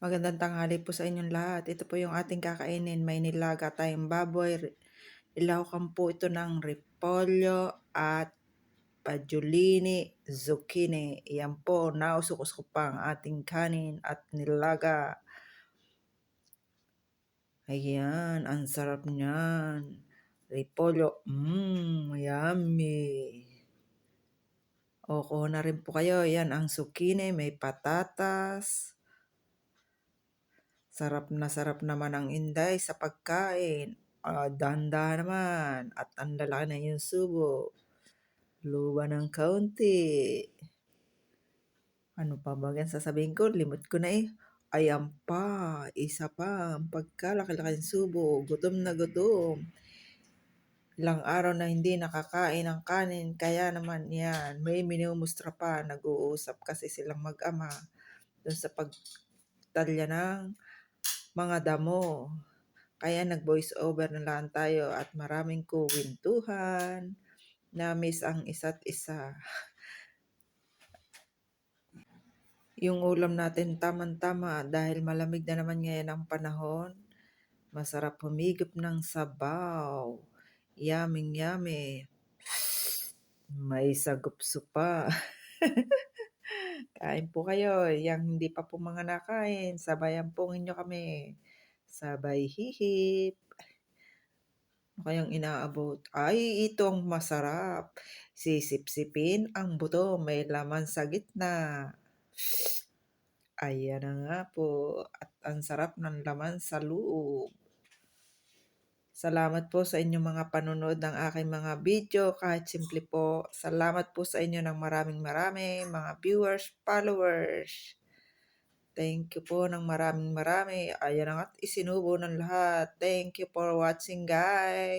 Magandang tanghali po sa inyong lahat. Ito po yung ating kakainin. May nilaga tayong baboy. Ilahukan po ito ng repolyo at pajulini, zucchini. Yan po, nausok-usok pa ang ating kanin at nilaga. Ayan, ang sarap niyan. Repolyo, mmm, yummy. O, kuha na rin po kayo. Yan ang zucchini, may patatas. Sarap na sarap naman ang inday sa pagkain. Ah, danda naman. At ang lalaki na yung subo. Luwa ng kaunti. Ano pa ba yan sasabihin ko? Limot ko na eh. Ayan pa. Isa pa. Ang pagkalaki-laki ng subo. Gutom na gutom. Ilang araw na hindi nakakain ng kanin. Kaya naman yan. May minumustra pa. Nag-uusap kasi silang mag-ama. Doon sa pagtalya ng mga damo. Kaya nag-voice over na lang tayo at maraming kuwintuhan. Na-miss ang isa't isa. Yung ulam natin tamang-tama dahil malamig na naman ngayon ang panahon. Masarap humigop ng sabaw. Yummy. May sagupso pa. Kain po kayo. Yang hindi pa po mga nakain, sabayan po ninyo kami. Sabay hihip. Ano kayang inaabot? Ay, itong masarap. Sisip-sipin ang buto, may laman sa gitna. Ayan na nga po. At ang sarap ng laman sa loob. Salamat po sa inyong mga panonood ng aking mga video. Kahit simple po. Salamat po sa inyo ng maraming marami. Mga viewers, followers. Thank you po ng maraming marami. Ayan na nga at isinubo ng lahat. Thank you for watching guys.